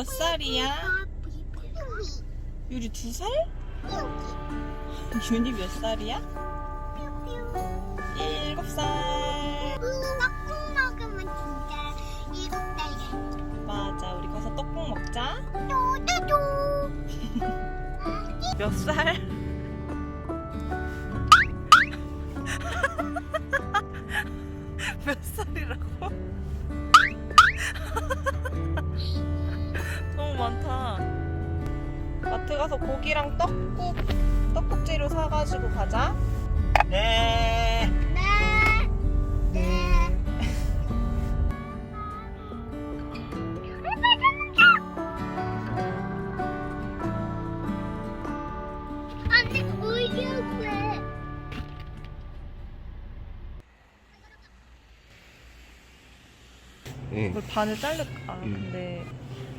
몇 살이야? 유리 두 살? 윤이 몇 살이야? 일곱 살. 먹으면 진짜 일곱 달이야. 맞아. 우리 가서 떡국 먹자. 몇 살? 몇 살이라고? 마트 가서 고기랑 떡국, 떡국 재료 사가지고 가자. 네. 네. 네. 안돼 울려고 예. 이걸 반을 자를까? 음. 근데.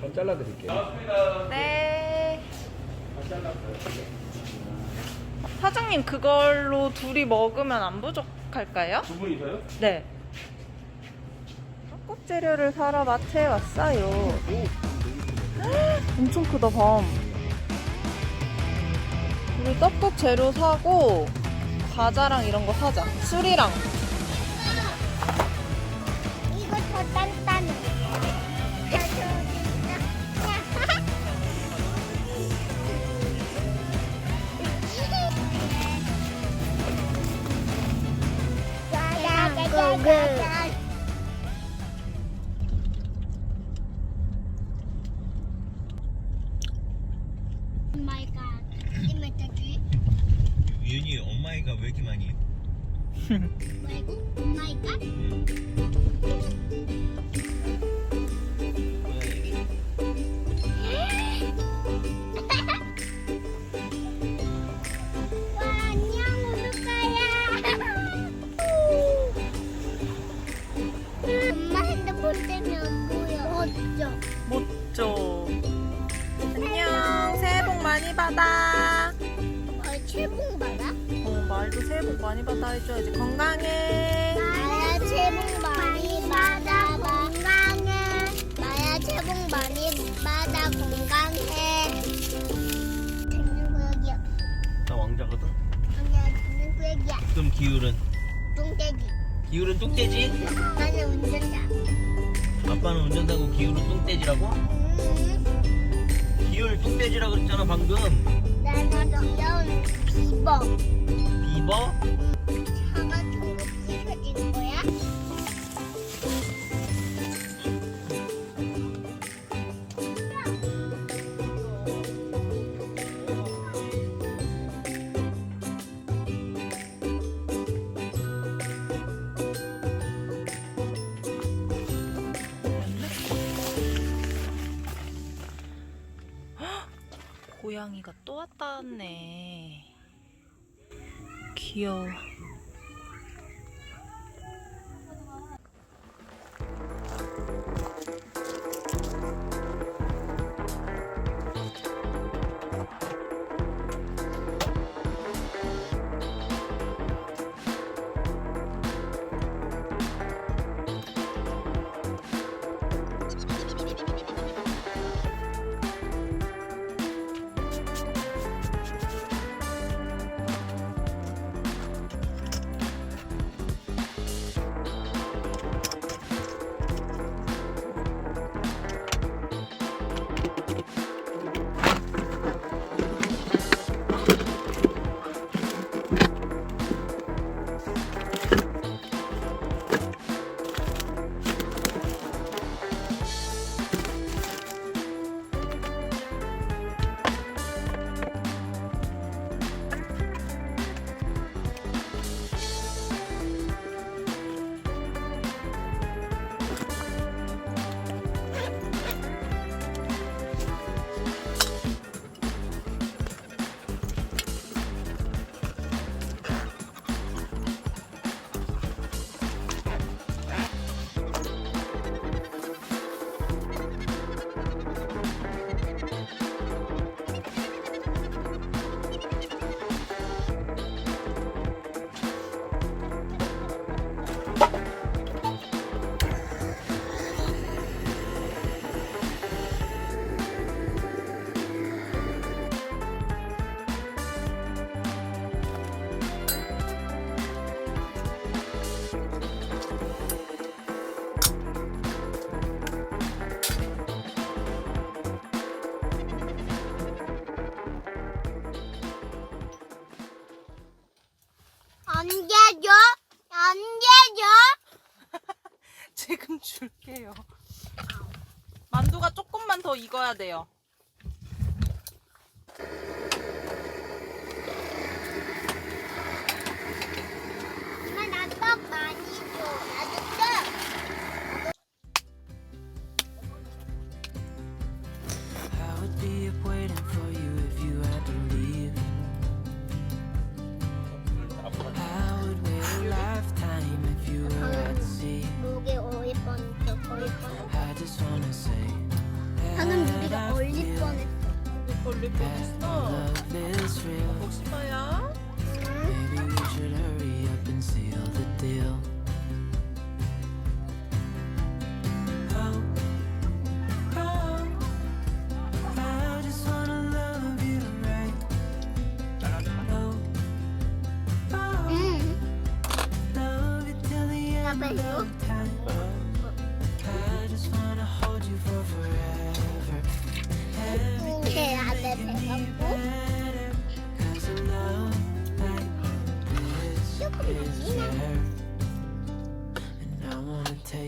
반 잘라드릴게요. 네. 사장님, 그걸로 둘이 먹으면 안 부족할까요? 두 분이서요? 네. 떡국 재료를 사러 마트에 왔어요. 엄청 크다, 밤. 우리 떡국 재료 사고, 과자랑 이런 거 사자. 술이랑. 고글. Oh my god. 이메타지 윤이 엄마이가 왜 이렇게 많이 받아. 어, 최봉 받아? 어, 말도 새해 복 많이 받아 해줘야지. 건강해. 마야 최봉 많이 받아 건강해. 마야 최봉 많이 받아 건강해. 구역이야. 나 왕자거든. 아니야 구역이야. 그럼 기울은? 똥돼지. 기울은 뚱돼지? 나는 운전자. 아빠는 운전사고 기울은 뚱돼지라고? 음, 뚱돼지라고 그랬잖아 방금. 나는 귀여운 비버. 비버? 귀 줄게요. 만두가 조금만 더 익어야 돼요.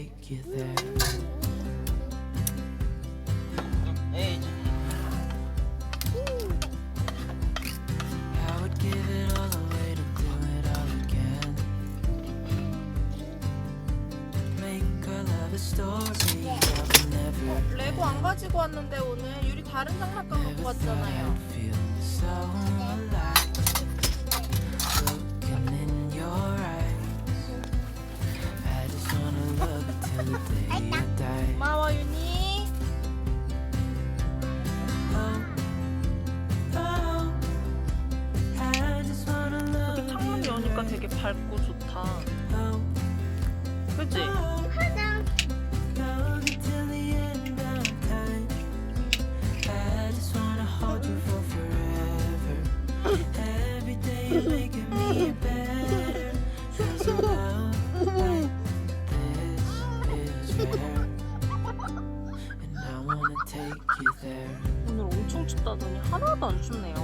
That will never 레고 안 가지고 왔는데 오늘 유리 다른 장난감 wanna take you there. 오늘 엄청 춥다더니 하나도 안 춥네요.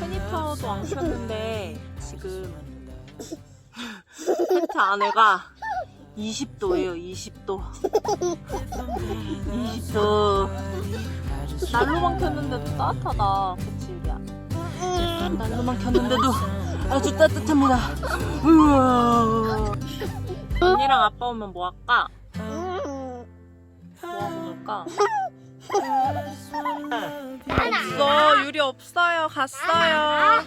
페니터도 안 켰는데 지금 텐트 안에가 20도예요. 20도. 20도. I just 난로만 켰는데도 따뜻하다. 그치 유리야? 난로만 켰는데도 아주 따뜻합니다. 우와. 언니랑 아빠 오면 뭐 할까? 응. 뭐 먹을까? 없어. 유리 없어요. 갔어요. 하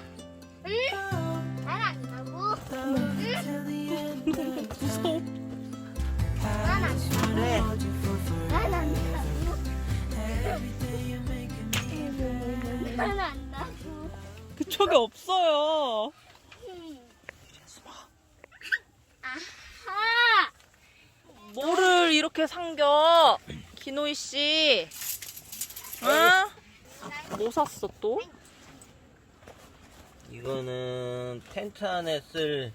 그쪽에 없어요. 아하. 뭐를 이렇게 상겨? 기노이 씨. 응? 뭐 샀어 또? 이거는 텐트 안에 쓸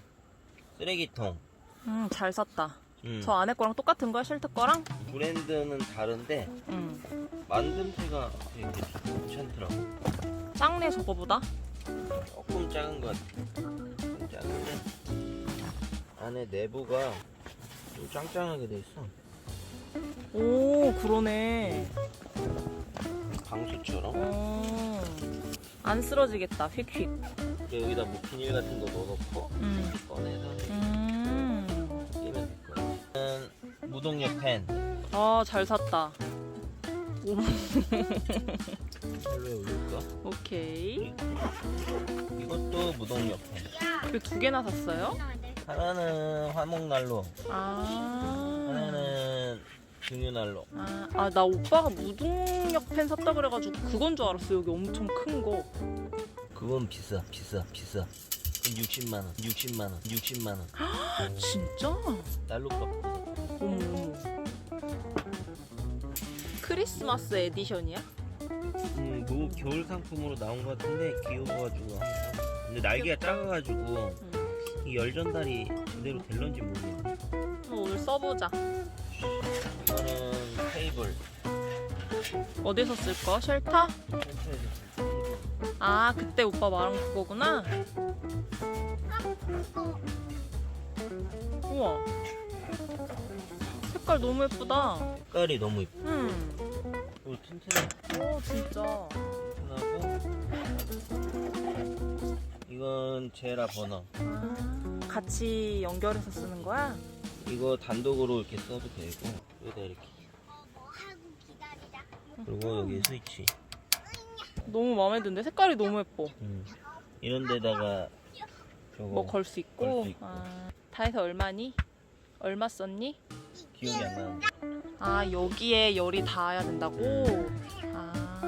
쓰레기통 응, 잘 샀다. 음. 저 안에 거랑 똑같은 거야? 쉘터 거랑? 브랜드는 다른데 응. 만듦새가 되게 괜찮더라고 작네 저거보다. 조금 작은 것 같아 좀 작은데 안에 내부가 좀 짱짱하게 돼 있어 오, 그러네. 방수처럼 어. 안 쓰러지겠다. 휙휙. 여기다 뭐 비닐 같은 거 넣어놓고 음. 꺼내서 음. 끼면 될 거야 이거는 무동력 펜 아, 잘 샀다. 오, 별로에 올릴까? 오케이. 이것도 무동력 펜그두 개나 샀어요? 하나는 화목난로 아. 하나는 등유난로 아, 아, 나 오빠가 무동력 펜 샀다 그래가지고 그건 줄 알았어. 여기 엄청 큰 거. 그건 비싸 비싸 비싸 60만 원 60만 원 60만 원 진짜? 난로값 어머, 어머. 크리스마스 에디션이야? 음, 뭐 겨울 상품으로 나온 것 같은데 귀여워가지고 한번 사. 근데 날개가 작아가지고 이 열전달이 제대로 될런지 모르겠네 어, 오늘 써보자. 이거는 테이블 어디서 쓸 거? 쉘터? 아, 그때 오빠 말한 그거구나. 우와. 색깔 너무 예쁘다. 색깔이 너무 이뻐. 음. 오, 튼튼해. 오 진짜. 튼튼하고. 이건 제라 버너. 아, 같이 연결해서 쓰는 거야? 이거 단독으로 이렇게 써도 되고 여기다 이렇게. 그리고 여기 스위치 너무 마음에 드는데 색깔이 너무 예뻐. 음. 이런 데다가 저거 뭐 걸 수 있고. 걸 수 있고. 아, 다 해서 얼마니? 얼마 썼니? 기억이 안 나는데 아 여기에 열이 닿아야 된다고. 아.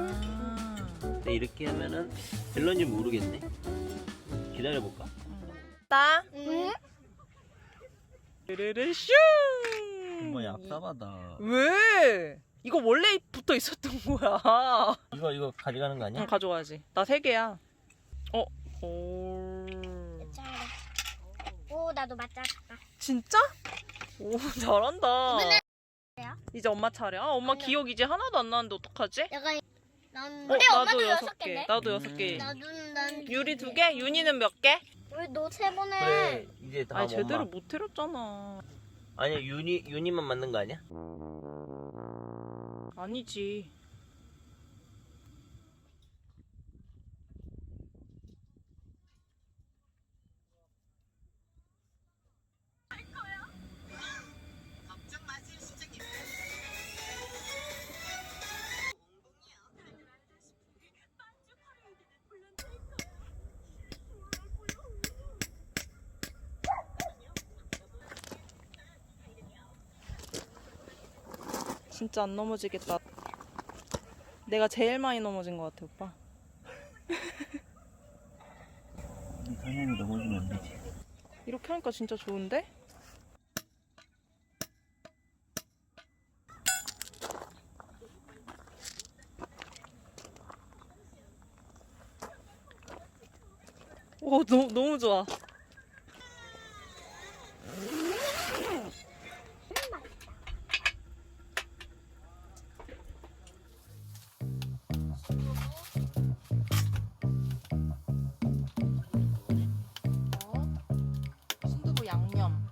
근데 이렇게 하면은 될런지 모르겠네 기다려볼까? 따. 응? 르르르 슝. 정말 얍삽하다 왜? 이거 원래 붙어 있었던 거야. 이거 이거 가져가는 거 아니야? 응, 가져가야지. 나 세 개야. 어? 오. 오 나도 맞았다. 진짜? 오, 잘한다. 이번엔? 이제 엄마 차례. 아, 엄마 아니야. 기억 이제 하나도 안 나는데 어떡하지? 내가 난 어, 우리 나도 엄마도 여섯 개. 나도 여섯 개. 음. 나도 난 유리 두 개? 윤이는 몇 개? 왜너세 번에? 그래 이제 다 아니, 제대로. 못 해렸잖아. 아니야 윤이 윤이만 맞는 거 아니야? 아니지. 진짜 안 넘어지겠다. 내가 제일 많이 넘어진 것 같아, 오빠. 당연히 넘어지면 안 되지 이렇게 하니까 진짜 좋은데? 오, 너무, 너무 좋아. 양념.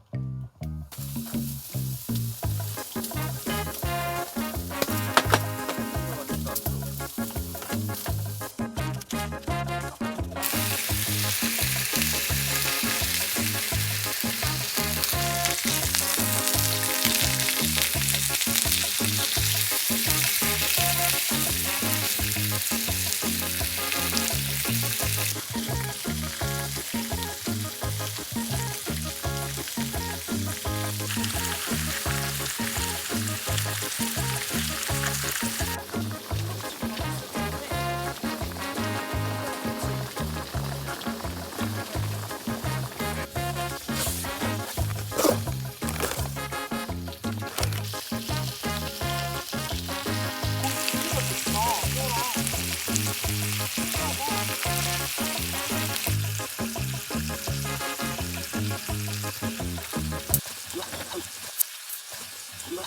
了。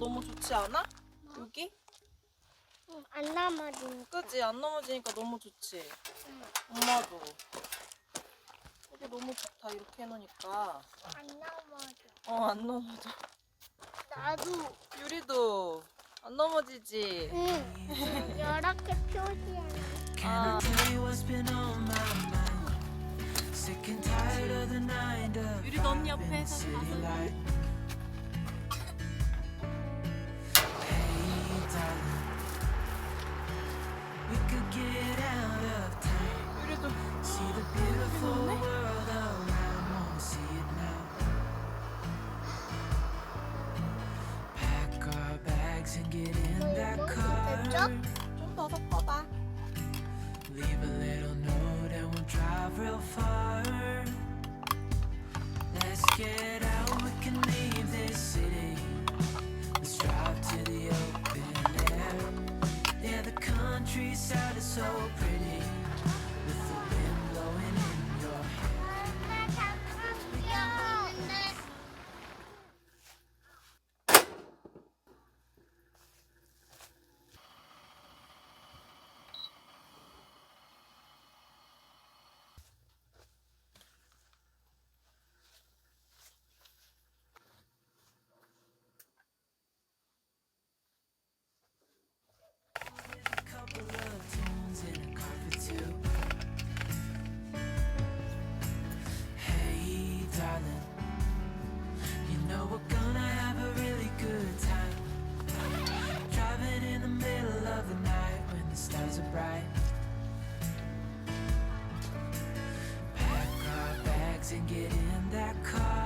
너무 좋지 않아? 여기? 응, 안 남아진 그지? 안 넘어지니까 너무 좋지? 엄마도. 여기 너무 좋다, 이렇게 해놓으니까. 안 넘어져. 어, 안 넘어져. 나도 유리도 안 넘어지지? 응 표시해. Of the nine to 유리도 언니 옆에서 light. I